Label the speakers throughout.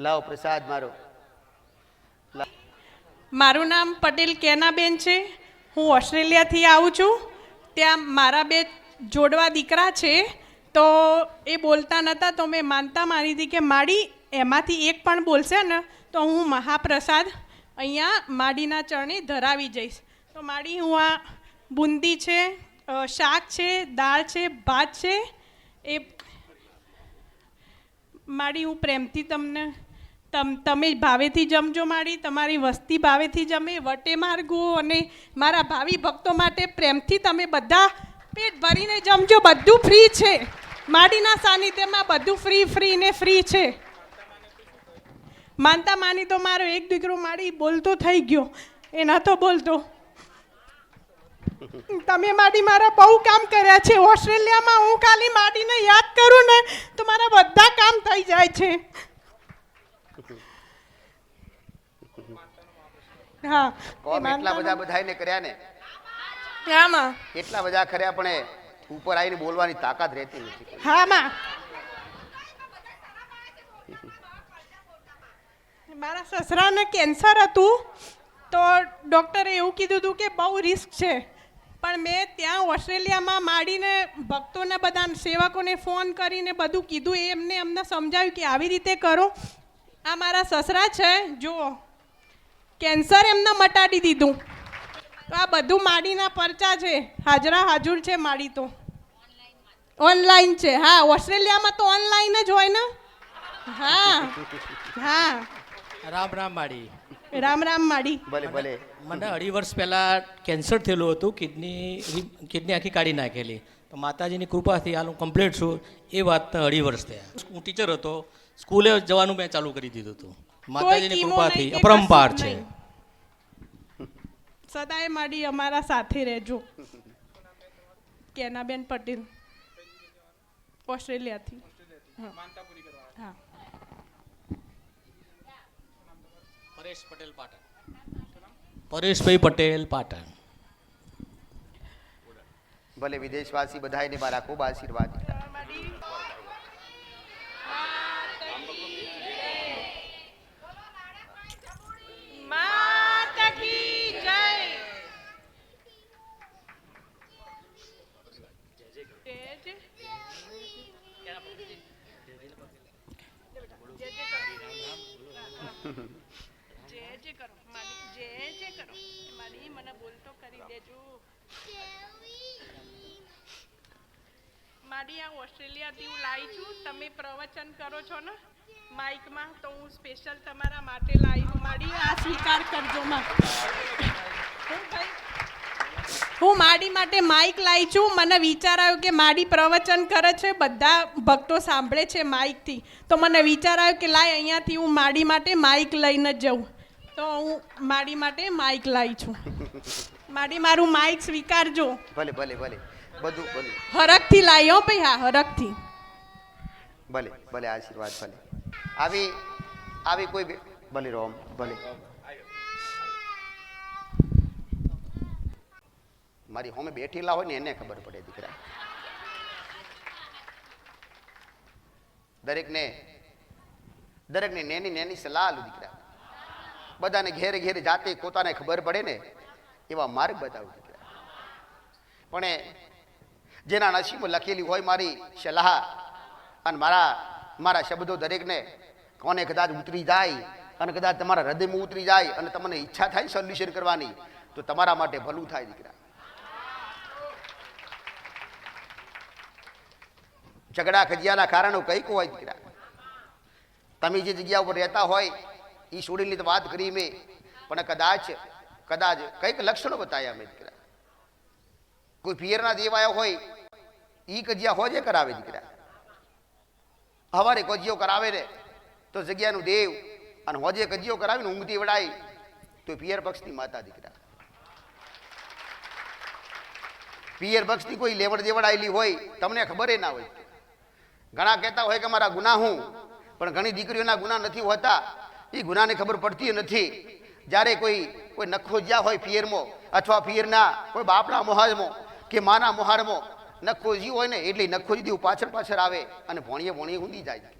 Speaker 1: લાવો પ્રસાદ મારો.
Speaker 2: મારું નામ પટેલ કેનાબેન છે. હું ઓસ્ટ્રેલિયાથી આવું છું. ત્યાં મારા બે જોડવા દીકરા છે. તો એ બોલતા નહોતા તો મેં માનતા માની હતી કે માડી એમાંથી એક પણ બોલશે ને, તો હું મહાપ્રસાદ અહીંયા માડીના ચરણે ધરાવી જઈશ. તો માડી, હું આ બુંદી છે શાક છે, દાળ છે, ભાત છે, એ માડી, હું પ્રેમથી તમને તમ, તમે ભાવેથી જમજો માડી તમારી વસ્તી ભાવેથી જમે, વટે માર્ગો અને મારા ભાવિ ભક્તો માટે પ્રેમથી તમે બધા પેટ ભરીને જમજો. બધું ફ્રી છે. માડીના સાનિધ્યમાં બધું ફ્રી ફ્રી ને ફ્રી છે. માનતા માની તો મારો એક દીકરો માડી બોલતો થઈ ગયો. એ નહોતો બોલતો. તમે માડી મારા બહુ કામ કર્યા છે. ઓસ્ટ્રેલિયામાં હું ખાલી માડીને યાદ કરું ને તો મારા બધા કામ થઈ જાય છે. હા
Speaker 1: કોમ એટલા બધા બધાને કર્યા ને?
Speaker 2: હા
Speaker 1: એટલા બધા કર્યા પણ ઉપર આવીને બોલવાની તાકાત રહેતી નથી
Speaker 2: હા માં મારા સસરાને કેન્સર હતું તો ડૉક્ટરે એવું કીધું હતું કે બહુ રિસ્ક છે. પણ મેં ત્યાં ઓસ્ટ્રેલિયામાં માંડીને ભક્તોને બધા સેવકોને ફોન કરીને બધું કીધું. એ એમને અમને સમજાવ્યું કે આવી રીતે કરો. આ મારા સસરા છે જુઓ. કેન્સર એમને મટાડી દીધું. તો આ બધું માડીના પરચા છે. હાજરા હાજર છે માડી તો. ઓનલાઈન છે. હા ઓસ્ટ્રેલિયામાં તો ઓનલાઈન જ હોય ને? હા હા.
Speaker 3: રામ રામ માડી.
Speaker 2: રામ રામ માડી.
Speaker 1: ભલે ભલે.
Speaker 3: મને અઢી વર્ષ પહેલાં કેન્સર થયેલું હતું કિડની કિડની આખી કાઢી નાખેલી. તો માતાજીની કૃપાથી હાલ હું કમ્પ્લીટ છું. એ વાત અઢી વર્ષ થયા. હું ટીચર હતો. સ્કૂલે જવાનું મેં ચાલુ કરી દીધું હતું. માતાજીની કૃપાથી અપરંપાર છે.
Speaker 2: સદાય માડી અમારા સાથે રહેજો. કેનાબેન પટેલ ઓસ્ટ્રેલિયાથી. હા.
Speaker 3: પરેશ પટેલ પાટણ. પરેશભાઈ પટેલ પાટણ.
Speaker 1: ભલે વિદેશવાસી બધાને મારા ખૂબ આશીર્વાદ
Speaker 2: માતા કી જય જય જય. જય જય કરો મારી મારી આ ઓસ્ટ્રેલિયાથી હું લાવી છું. તમે પ્રવચન કરો છો ને માઇકમાં, તો હું સ્પેશિયલ તમારા માટે લાવી છું માડી આ સ્વીકાર કરજો, માં. હું માડી માટે માઇક લાવી છું. મને વિચાર આવ્યો કે માડી પ્રવચન કરે છે. બધા ભક્તો સાંભળે છે માઇકથી તો મને વિચાર આવ્યો કે લાય અહીંયાથી હું માડી માટે માઇક લઈને જ જઉં. તો હું માડી માટે માઇક લાવી છું. માડી મારું માઇક સ્વીકારજો.
Speaker 1: ભલે ભલે ભલે. બધું ભલે
Speaker 2: હરખથી લાવી હો ભાઈ હા હરખથી.
Speaker 1: ભલે ભલે આશીર્વાદ ભલે. આવી આવી કોઈ ભલે રોમ ભલે. મારી હોમે બેઠેલા હોય ને એને ખબર પડે દીકરા. દરેકને દરેકને નેની નેની સલાહ આલું દીકરા. બધાને ઘેરે ઘેરે જાતે પોતાને ખબર પડે ને એવા માર્ગ બતાવું દીકરા. પણ જેના નસીબમાં લખેલી હોય મારી સલાહ અને મારા મારા શબ્દો દરેકને કોને કદાચ ઉતરી જાય અને કદાચ તમારા હૃદયમાં ઉતરી જાય અને તમને ઈચ્છા થાય સોલ્યુશન કરવાની, તો તમારા માટે ભલું થાય દીકરા. ઝઘડા ખજિયાના કારણો કંઈક હોય દીકરા? તમે જે જગ્યા ઉપર રહેતા હોય એ છોડીની વાત કરી મેં. પણ કદાચ કદાચ કંઈક લક્ષણો બતાવ્યા મેં દીકરા. કોઈ પિયરના દેવ આવ્યા હોય એ કજિયા હોજે કરાવે દીકરા. હવારે કજિયો કરાવે ને, તો જગ્યાનું દેવ અને હોજે કજિયો કરાવીને ઊંઘતી વડાય તો પિયર પક્ષની માતા દીકરા. પિયર પક્ષની કોઈ લેવડ દેવડાયેલી હોય, તમને ખબર ના હોય. ઘણા કહેતા હોય કે મારા ગુના હું, પણ ઘણી દીકરીઓના ગુના નથી હોતા. એ ગુનાને ખબર પડતી નથી. જ્યારે કોઈ કોઈ નખો જ્યાં હોય પિયરમાં, અથવા પિયરના કોઈ બાપના મોહાજમાં કે માના મોહારમાં નખોજી હોય ને, એટલે નખોજી દીવું પાછળ પાછળ આવે અને ભોણીએ ભોણીએ ઊંધી જાય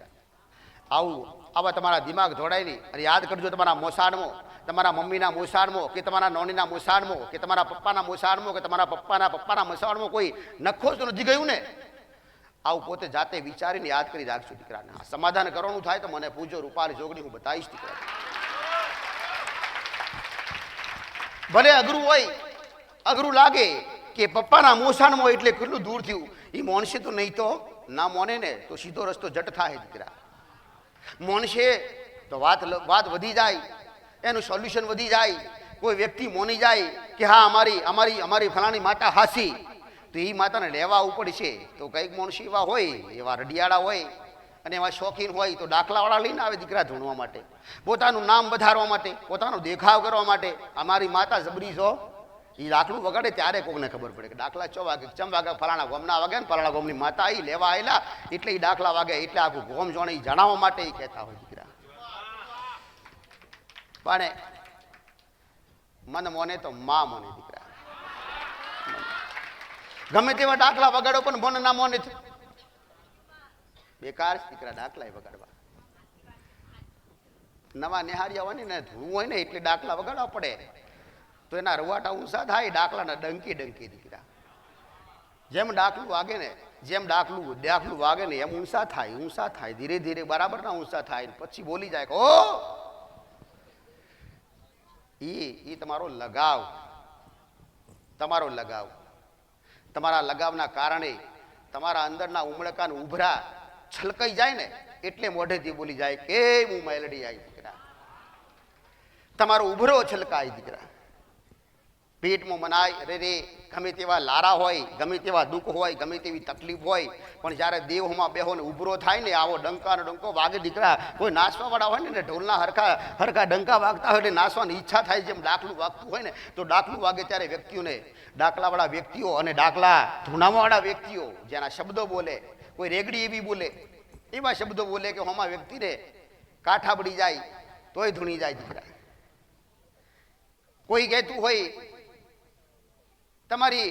Speaker 1: આવું, આવા તમારા દિમાગ જોડાય નહીં અને યાદ કરજો તમારા મોસાણમાં તમારા મમ્મીના મોસાણમાં કે તમારા નોનીના મોસાણમાં કે તમારા પપ્પાના મોસાણમાં કે તમારા પપ્પાના પપ્પાના મોસાણમાં કોઈ નખો જ નથી ગયું ને? આવું પોતે જાતે વિચારીને યાદ કરી રાખજો દીકરાને. સમાધાન કરવાનું થાય તો મને પૂછો રૂપાલ જોગણી, હું બતાવીશ દીકરા ભલે અઘરું હોય, અઘરું લાગે કે પપ્પાના મોસાણમાં એટલે કેટલું દૂર થયું. એ મોનશે તો નહીં તો, ના મોને ને તો સીધો રસ્તો જટ થાય દીકરા. મોનશે તો વાત વાત વધી જાય, એનું સોલ્યુશન વધી જાય. કોઈ વ્યક્તિ મોની જાય કે હા, અમારી અમારી અમારી ફલાણી માતા હાસી. તો એ માતાને લેવા ઉપડશે તો કંઈક મોણ એવા હોય, એવા રડિયાળા હોય, અને એવા શોખીન હોય, તો દાખલાવાળા લઈને આવે દીકરા ધૂણવા માટે. પોતાનું નામ વધારવા માટે, પોતાનો દેખાવ કરવા માટે. અમારી માતા જબરી છો એ દાખલું વગાડે ત્યારે કોકને ખબર પડે કે દાખલા ચો વાગે, ચમ વાગે, ફલાણા ગોમના વાગે ને ફલાણા ગોમની માતા આવી લેવા આવેલા એટલે એ દાખલા વાગે, એટલે આખું ગોમ જોણે એ જણાવવા માટે એ કહેતા હોય દીકરા. પણ મન મોને તો મા મોને દીકરા. ગમે તેવા દાખલા વગાડો, પણ મન ના મોને બેકાર દીકરા દાખલા વગાડવા. નવા નિહારી આવવાની ને ધૂળું હોય ને, એટલે દાખલા વગાડવા પડે. તો એના રવાટા ઊંચા થાય દાખલાના ડંકી ડંકી દીકરા. જેમ દાખલું વાગે ને, જેમ દાખલું દાખલું વાગે ને, એમ ઊંચા થાય ઊંચા થાય, ધીરે ધીરે બરાબરના ઊંચા થાય પછી બોલી જાય ઓ ઈ ઈ તમારો લગાવ. તમારો લગાવ. તમારા લગાવના કારણે તમારા અંદરના ઉમળકાને ઉભરા છલકાઈ જાય ને, એટલે મોઢેથી બોલી જાય કે હું મેલડી આવી દીકરા. તમારો ઉભરો છલકાય દીકરા. પેટમાં મનાય રે રે, ગમે તેવા લારા હોય, ગમે તેવા દુઃખ હોય, ગમે તેવી તકલીફ હોય, પણ જ્યારે દેહમાં બેહોને ઉભરો થાય ને, આવો ડંકાનો ડંકો વાગે દીકરા કોઈ નાસવાવાળા હોય ને ઢોલના હરખા હરખા ડંકા વાગતા હોય એટલે નાસવાની ઈચ્છા થાય જેમ ડાકલું વાગતું હોય ને, તો ડાકલું વાગે ત્યારે વ્યક્તિઓને, ડાકલાવાળા વ્યક્તિઓ અને ડાકલા ધૂનાવાળા વ્યક્તિઓ, જેના શબ્દો બોલે, કોઈ રેગડી એવી બોલે, એવા શબ્દો બોલે કે હોમાં વ્યક્તિને કાંઠા પડી જાય, તોય ધૂણી જાય દીકરા. કોઈ કહેતું હોય તમારી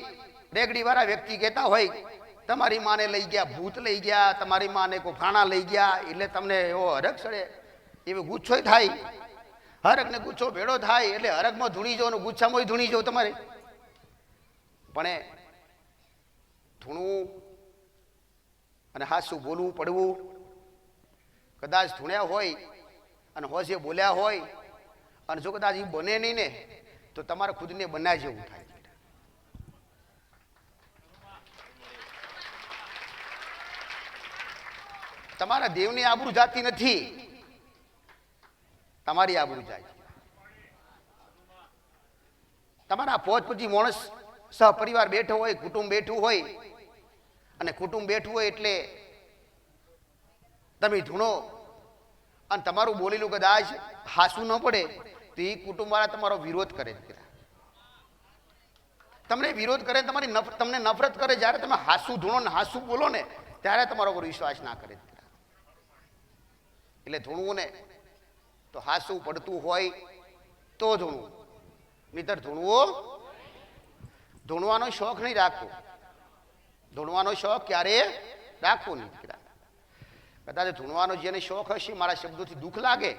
Speaker 1: રેગડીવાળા વ્યક્તિ કહેતા હોય, તમારી માને લઈ ગયા, ભૂત લઈ ગયા, તમારી માને કોઈ ફાણા લઈ ગયા, એટલે તમને એવો હરખ સડે એવો ગુચ્છો થાય. હરખ ને ગુચ્છો ભેળો થાય, એટલે હરખમાં ધૂણી ને ગુચ્છામાં ધૂણી જાઓ તમારે. પણ ધૂણવું અને હાસું બોલવું પડવું, કદાચ ધૂણ્યા હોય અને હોશે બોલ્યા હોય, અને જો કદાચ એ બને નહીં ને, તો તમારે ખુદને બના જેવું થાય. તમારા દેવની આબરૂ જાતી નથી. તમારી આબરૂ જાય. તમારા પોત પછી માણસ સહપરિવાર બેઠો હોય, કુટુંબ બેઠું હોય, અને કુટુંબ બેઠું હોય એટલે તમે ધૂણો. અને તમારું બોલેલું કદાચ હાસું ન પડે, તો એ કુટુંબવાળા તમારો વિરોધ કરે તમને વિરોધ કરે તમારી તમને નફરત કરે, જ્યારે તમે હાસું ધૂણો ને હાસું બોલો ને, ત્યારે તમારો પર વિશ્વાસ ના કરે. એટલે ધૂણવું ને. તો હાસું પડતું હોય તો ધૂણવું. નહીતર ધૂણવો ધૂણવાનો શોખ નહીં રાખવો. ધૂણવાનો શોખ ક્યારે રાખવો નહીં કદાચ ધૂણવાનો જેને શોખ હશે મારા શબ્દોથી દુઃખ લાગે,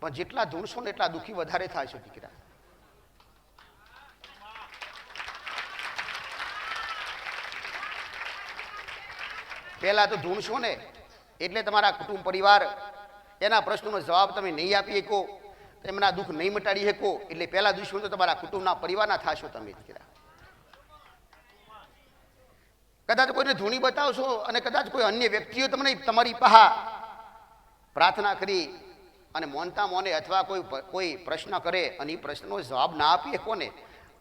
Speaker 1: પણ જેટલા ધૂણશો ને એટલા દુઃખી વધારે થશે દીકરા. પહેલા તો ધૂણશો ને એટલે તમારા કુટુંબ પરિવાર, એના પ્રશ્નોનો જવાબ તમે નહીં આપી શકો એમના દુઃખ નહીં મટાડી શકો, એટલે પહેલા દુશ્મન તો તમારા કુટુંબના પરિવારના થશો તમે કદાચ કોઈને ધૂણી બતાવશો અને કદાચ કોઈ અન્ય વ્યક્તિઓ તમને તમારી પહા પ્રાર્થના કરી અને મોનતા મોને અથવા કોઈ કોઈ પ્રશ્ન કરે અને એ પ્રશ્નનો જવાબ ના આપી શકો ને,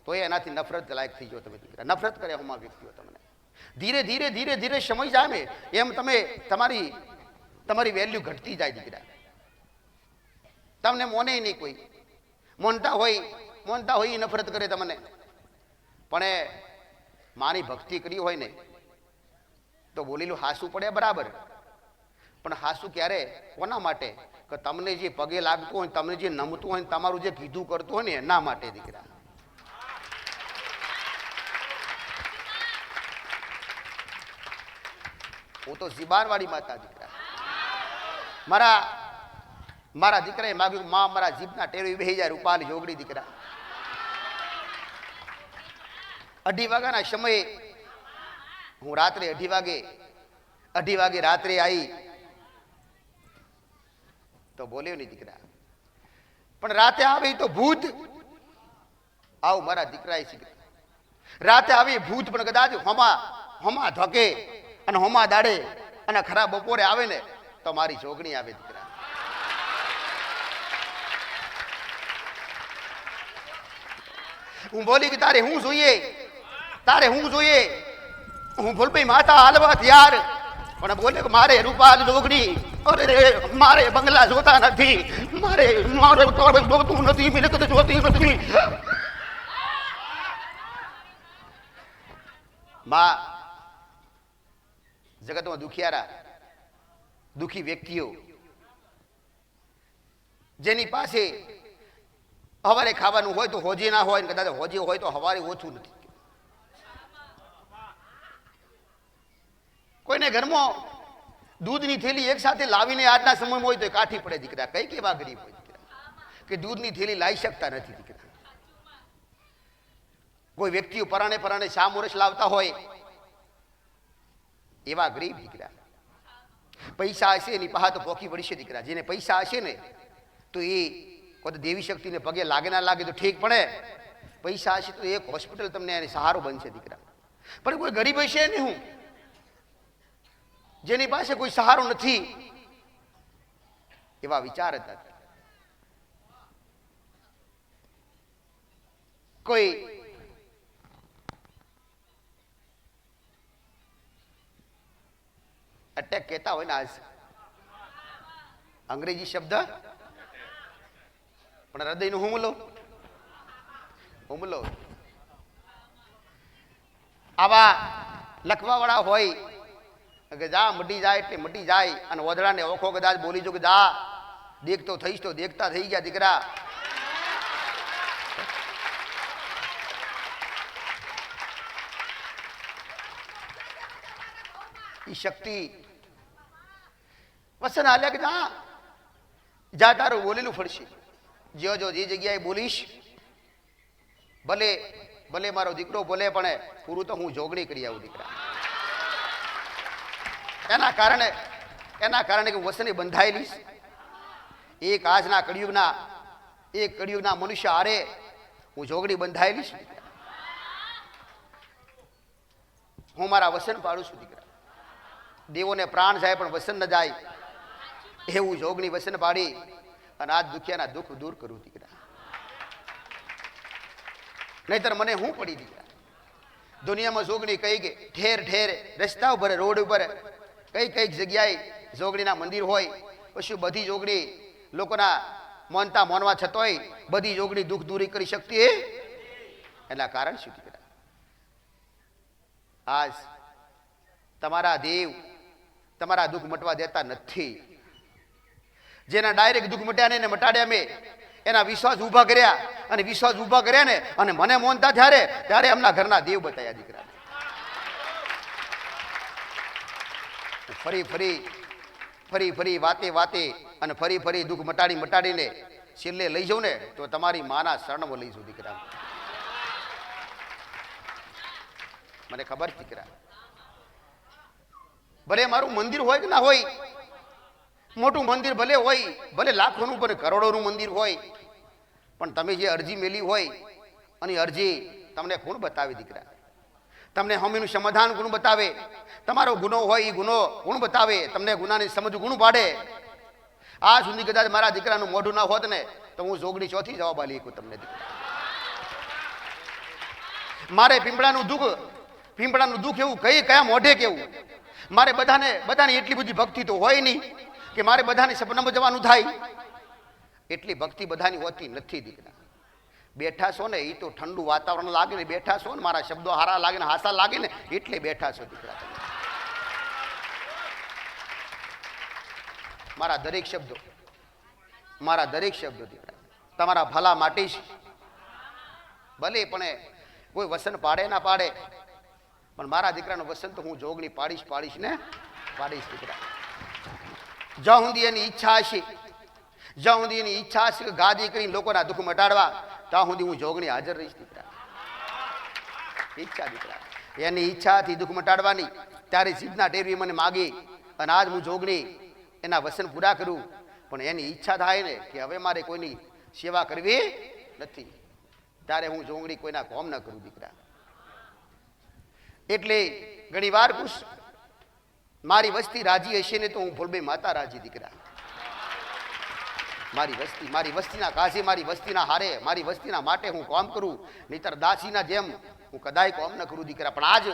Speaker 1: તો એ એનાથી નફરત લાયક થઈ જાઓ તમે નફરત કરે હમણાં વ્યક્તિઓ તમને. ધીરે ધીરે ધીરે ધીરે સમય જામે, એમ તમે તમારી તમારી વેલ્યુ ઘટતી જાય દીકરા. તમને મોને નહીં કોઈ. મોનતા હોય મોનતા હોય એ નફરત કરે તમને. પણ એ માની ભક્તિ કરી હોય ને, તો બોલેલું હાસું પડે બરાબર. પણ હાસું ક્યારે? કોના માટે? કે તમને જે પગે લાગતું હોય તમને જે નમતું હોય તમારું જે કીધું કરતું હોય ને, એના માટે દીકરા. હું તો જીબાનવાળી માતા દીકરા. મારા મારા દીકરાએ માગ્યું માં, મારા જીભના ટેરવી બે હજાર રૂપાની જોગડી દીકરા. અઢી વાગ્યાના સમયે હું રાત્રે અઢી વાગે અઢી વાગે રાત્રે આવી તો બોલ્યો નહીં દીકરા. પણ રાતે આવે તો ભૂત. આવું મારા દીકરાએ શીખ્યું રાતે આવી ભૂત પણ કદાચ હમા હમા ધકે. અને હોમા દાડે અને ખરા બપોરે આવે ને તો મારી જોગણી આવે દીકરા. હું બોલી કે તારે હું જોઈએ? તારે હું જોઈએ? હું ભૂલભાઈ માતા હાલવા યાર પણ બોલે મારે રૂપાલ જોગણી. અરે મારે બંગલા જોતા નથી. મારે મારે જોતું નથી, મિલકત જોતી નથી. માં જગતમાં દુખિયારા, દુખી વ્યક્તિઓ. જેની પાસે હવારે ખાવાનું હોય તો હોજી ના હોય કદાચ હોજી હોય તો હવારે ઓછું નથી. કોઈને ઘરમાં દૂધની થેલી એક સાથે લાવીને આજના સમયમાં હોય તો કાઠી પડે દીકરા. કઈ કેવા ગરીબ હોય દીકરા? કે દૂધની થેલી લાવી શકતા નથી દીકરા. કોઈ વ્યક્તિઓ પરાણે પરાણે શા મોરસ લાવતા હોય એવા ગરીબ દીકરા. પૈસા હશે એની પાહા તો પોખી પડશે દીકરા. જેને પૈસા હશે ને, તો એ કોઈ દેવી શક્તિને પગે લાગે ના લાગે તો ઠીક પડે. પૈસા હશે તો એક હોસ્પિટલ તમને એને સહારો બનશે દીકરા. પણ કોઈ ગરીબ હશે નહીં હું. જેની પાસે કોઈ સહારો નથી. એવા વિચાર હતા. કોઈ અટેક કહેતા હોય ને આજ. અંગ્રેજી શબ્દ? પણ હૃદયનો હુમલો હુમલો આવા લખવાવાળા હોય કે જા, મટી જાય એટલે મટી જાય અને ઓધડાને ઓખો કદાચ બોલી જો કે જા. દેખતો થઈશ તો દેખતા થઈ ગયા દીકરા. ઈ શક્તિ વસન હાલ્યા કે જા. જા તારું બોલેલું ફળશે જો જો જે જગ્યાએ બોલીશ, ભલે ભલે મારો દીકરો બોલે, પણ પૂરું તો હું જોગણી કરી આવું દીકરા. એના કારણે એના કારણે કે વસને બંધાયેલી. એક આજના કળિયુગના, એક કળિયુગના મનુષ્ય આરે હું જોગણી બંધાયેલી છું હું મારા વસન પાડું છું દીકરા. દેવોને પ્રાણ જાય પણ વસન ન જાય. એવું જોગની વસન પાડી અને આજ દુખિયાના દુઃખ દૂર કરું દીકરા. નહીતર મને હું પડી દીકરા? દુનિયામાં જોગણી કઈ ગઈ? ઠેર ઠેર, રસ્તા ઉપર, રોડ ઉપર, કઈ કંઈક જગ્યાએ જોગણીના મંદિર હોય, પછી બધી જોગણી લોકોના મોનતા મોનવા છતોય બધી જોગણી દુઃખ દૂરી કરી શકતી હે? એના કારણ શું દીકરા? આજ તમારા દેવ તમારા દુઃખ મટવા દેતા નથી. જેના ડાયરેક્ટ દુઃખ મટ્યા ને મટાડ્યા મેં. એના વિશ્વાસ ઊભા કર્યા અને વિશ્વાસ ઊભા કર્યા ને અને મને મોનતા ત્યારે ત્યારે એમના ઘરના દેવ બતાવ્યા દીકરા ફરી ફરી ફરી ફરી વાતે વાતે અને ફરી ફરી દુઃખ મટાડી મટાડીને છેલ્લે લઈ જાઉં ને તો તમારી માના શરણમાં લઈ જાઉં દીકરા. મને ખબર દીકરા. ભલે મારું મંદિર હોય કે ના હોય મોટું મંદિર ભલે હોય, ભલે લાખોનું ભલે કરોડોનું મંદિર હોય, પણ તમે જે અરજી મેલી હોય, અને અરજી તમને કોણ બતાવે દીકરા? તમને હમીનું સમાધાન ગુણ બતાવે? તમારો ગુનો હોય, એ ગુનો ગુણ બતાવે? તમને ગુનાની સમજ ગુણ પાડે? આ સુધી કદાચ મારા દીકરાનું મોઢું ના હોત ને, તો હું જોગડી ચોથી જવાબ આલી શકું તમને દીકરા. મારે પીંપળાનું દુઃખ પીંપળાનું દુઃખ એવું કઈ, કયા મોઢે કેવું? મારે બધાને, બધાની એટલી બધી ભક્તિ તો હોય નહીં. કે મારે બધાને સપનામાં જવાનું થાય? એટલી ભક્તિ બધાની હોતી નથી દીકરા. બેઠા છો ને એ તો ઠંડુ વાતાવરણ લાગે ને, બેઠા છો ને, મારા શબ્દો હારા લાગે ને, હાસા લાગે ને, એટલે બેઠા છો દીકરા મારા દરેક શબ્દો, મારા દરેક શબ્દો દીકરા, તમારા ભલા માટે જ. ભલે પણ કોઈ વસન પાડે ના પાડે, પણ મારા દીકરાનું વસન તો હું જોગણી પાડીશ પાડીશ ને, પાડીશ દીકરા. જ્યાં સુધી એની ઈચ્છા હશે. જ્યાં સુધી એની ઈચ્છા હશે કે ગાદી કરીને લોકોના દુઃખ મટાડવા, ત્યાં સુધી હું જોગણી હાજર રહીશ, દીકરા. ઈચ્છા, દીકરા. એની ઈચ્છાથી દુઃખ મટાડવાની ત્યારે જીભના ટેરવી મને માગી અને આજ હું જોગણી એના વસન પૂરા કરું. પણ એની ઈચ્છા થાય ને કે હવે મારે કોઈની સેવા કરવી નથી. ત્યારે હું જોગણી કોઈના કોમ ન કરું, દીકરા. એટલે ઘણી વાર પૂછ મારી વસ્તી રાજી હશે ને તો હું ભૂલભાઈ માતા રાજી દીકરા. મારી વસ્તી, મારી વસ્તીના કાઝે મારી વસ્તીના હારે, મારી વસ્તીના માટે હું કોમ કરું, નહીતર દાસીના જેમ હું કદાય કોમ ન કરું દીકરા. પણ આજ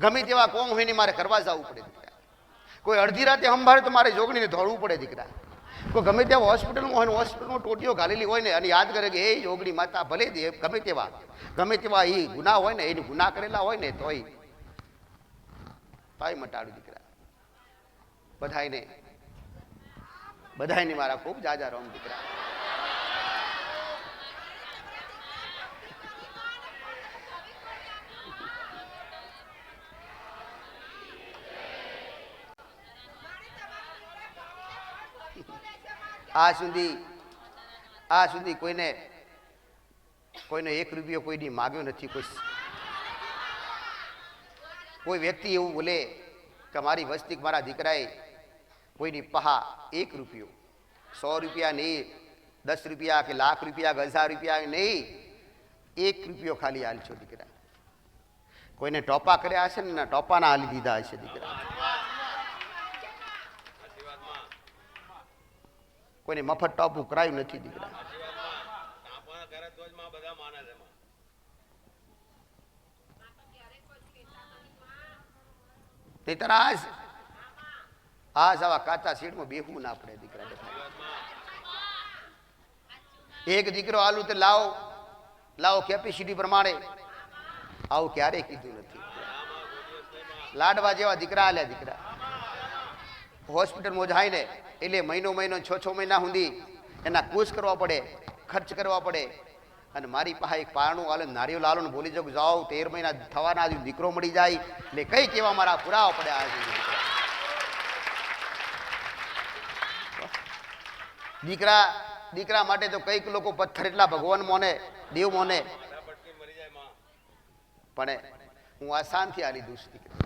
Speaker 1: ગમે તેવા કોમ હોય ને મારે કરવા જવું પડે દીકરા. કોઈ અડધી રાતે સંભાળે તો મારે જોગણીને દોડવું પડે દીકરા. કોઈ ગમે તેવા હોસ્પિટલમાં હોય ને હોસ્પિટલમાં ટોટીઓ ઘાલેલી હોય ને અને યાદ કરે કે, એ જોગણી માતા ભલે દે, ગમે તેવા ગમે તેવા એ ગુના હોય ને, એને ગુના કરેલા હોય ને, તોય તોય મટાડું દીકરા બધાયને. બધાયને મારા ખૂબ જાજા રોમ દીકરા. આ સુધી આ સુધી કોઈને કોઈને એક રૂપિયો કોઈની માગ્યો નથી, કોઈ કોઈ વ્યક્તિ એવું બોલે કે મારી વસ્તી મારા દીકરાએ કોઈની પહા એક રૂપિયો. સો રૂપિયા નહીં, દસ રૂપિયા કે લાખ રૂપિયા કે હજાર રૂપિયા નહીં, એક રૂપિયો ખાલી હાલશો દીકરા. કોઈને ટોપા કર્યા હશે ને ટોપાના હાલી દીધા હશે દીકરા. કોઈને મફત ટોપું કરાયું નથી દીકરા. નહીતર આજ આજ જવા કાચા શેડમાં બેહવું ના પડે દીકરા બધા. એક દીકરો આલુ તો લાવો લાવો કેપેસિટી પ્રમાણે. આવું ક્યારેય કીધું નથી. લાડવા જેવા દીકરા આલ્યા દીકરા. હોસ્પિટલમાં જાય ને, એટલે મહિનો મહિનો છ છ મહિના સુધી એના કુશ કરવા પડે, ખર્ચ કરવા પડે. અને મારી પાસે એક પારણું આલે, નારિયેળ આલો ને બોલી જાઉં, જાઓ, તેર મહિના થવાના દીકરો મળી જાય. એટલે કઈ કેવા મારા પુરાવા પડે આ દીકરા દીકરા માટે તો કંઈક લોકો પથ્થર એટલા ભગવાન મોને, દેવ મોને. પણ હું આસાનથી આ લીધું છું દીકરા.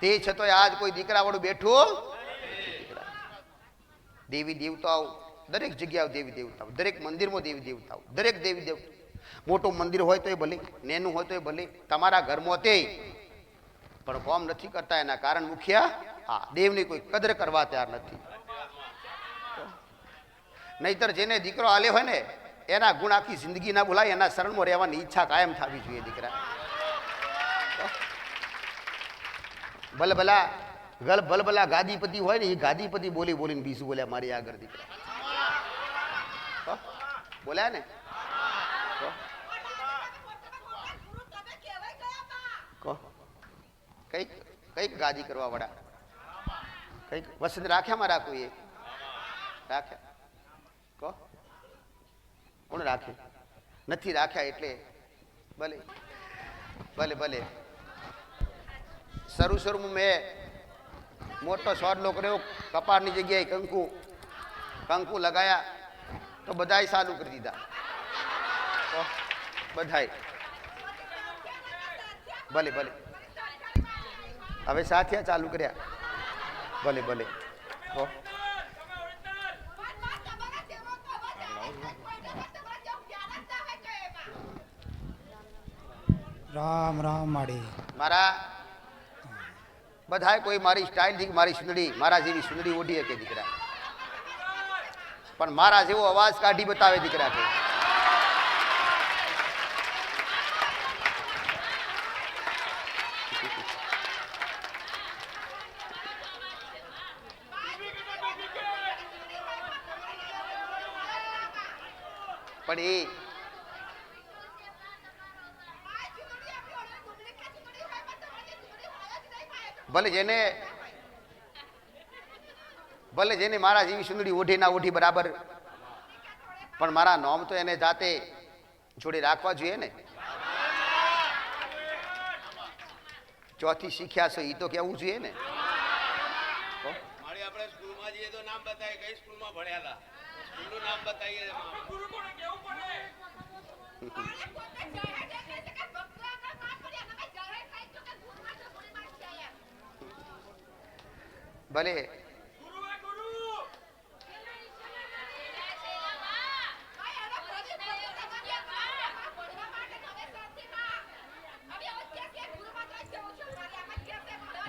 Speaker 1: તે છતાંય આજ કોઈ દીકરા વાળું બેઠું દેવી દેવતાઓ, દરેક જગ્યાએ દેવી દેવતાઓ, દરેક મંદિરમાં દેવી દેવતાઓ, દરેક દેવી દેવ, મોટું મંદિર હોય તો એ ભલે, નેનું હોય તો એ ભલે, તમારા ઘરમાં તે. પણ કોમ નથી કરતા એના કારણ મુખ્ય હા દેવની કોઈ કદર કરવા તૈયાર નથી. નહીતર જેને દીકરો આલે હોય ને, એના ગુણ આખી જિંદગી ના બોલાય એના શરણમાં રહેવાની ઈચ્છા કાયમ થવી જોઈએ દીકરા. ભલભલા ગલ ભલભલા ગાદીપતિ હોય ને, એ ગાદીપતિ બોલી બોલીને બીજું બોલ્યા, મારી આગળ દીકરા? બોલ્યા ને? કંઈક કંઈક ગાદી કરવા વાળા. કંઈક વસંત રાખ્યામાં રાખવું એ. રાખ્યા. કોણ રાખે? નથી રાખ્યા એટલે ભલે. ભલે ભલે. શરૂ શરૂમાં મેં મોટો સોડલો કર્યો કપાળની જગ્યાએ કંકુ કંકુ લગાયા તો બધાય સાદું કરી દીધા. બધાય. ભલે ભલે. હવે સાથિયા ચાલુ કર્યા. ભલે ભલે. હો
Speaker 4: રામ રામ માડી.
Speaker 1: મારા બધાય કોઈ મારી સ્ટાઇલથી મારી સુંદડી મારા જેવી સુંદડી ઓઢી શકે દીકરા. પણ મારા જેવો અવાજ કાઢી બતાવે દીકરા કે. પણ એ ભલે જેને ભલે જેને મારા જેવી સુંદરી ઓઢી ના ઓઢી બરાબર. પણ મારા નોમ તો એને જાતે જોડે રાખવા જોઈએ ને. ચોથી શીખ્યા છો એ તો કેવું જોઈએ ને. તો?
Speaker 5: નામ બતાવી કઈ સ્કૂલમાં ભણ્યા હતા સ્કૂલનું નામ બતાવીએ
Speaker 1: ભલે.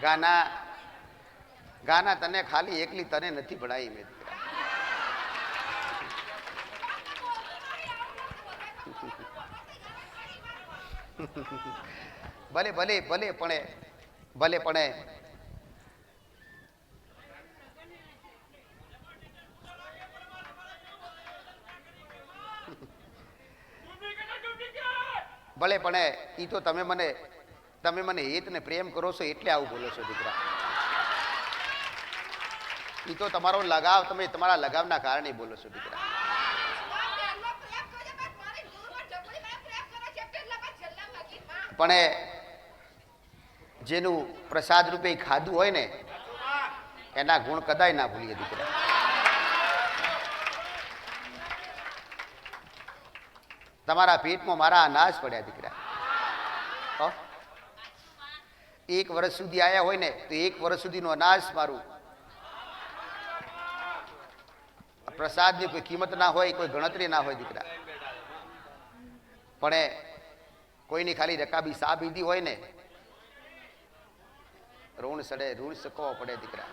Speaker 1: ગાના ગાના તને ખાલી એકલી તને નથી ભણાવી મેં ભલે ભલે ભલે, પણ ભલે, પણ ભલે, પણ એ તો તમે મને તમે મને હિત ને પ્રેમ કરો છો એટલે આવું બોલો છો દીકરા. એ તો તમારો લગાવ, તમે તમારા લગાવના કારણે બોલો છો દીકરા. પણ એ, જેનું પ્રસાદ રૂપે ખાધું હોય ને, એના ગુણ કદાય ના ભૂલીએ દીકરા. તમારા પેટમાં મારા અનાજ પડ્યા દીકરા. એક વર્ષ સુધી આવ્યા હોય ને, તો એક વર્ષ સુધીનો અનાજ મારું. પ્રસાદની કોઈ કિંમત ના હોય, કોઈ ગણતરી ના હોય દીકરા. પણ કોઈની ખાલી રકાબી સા પીધી હોય ને, ઋણ સડે, ઋણ સકવો પડે દીકરા.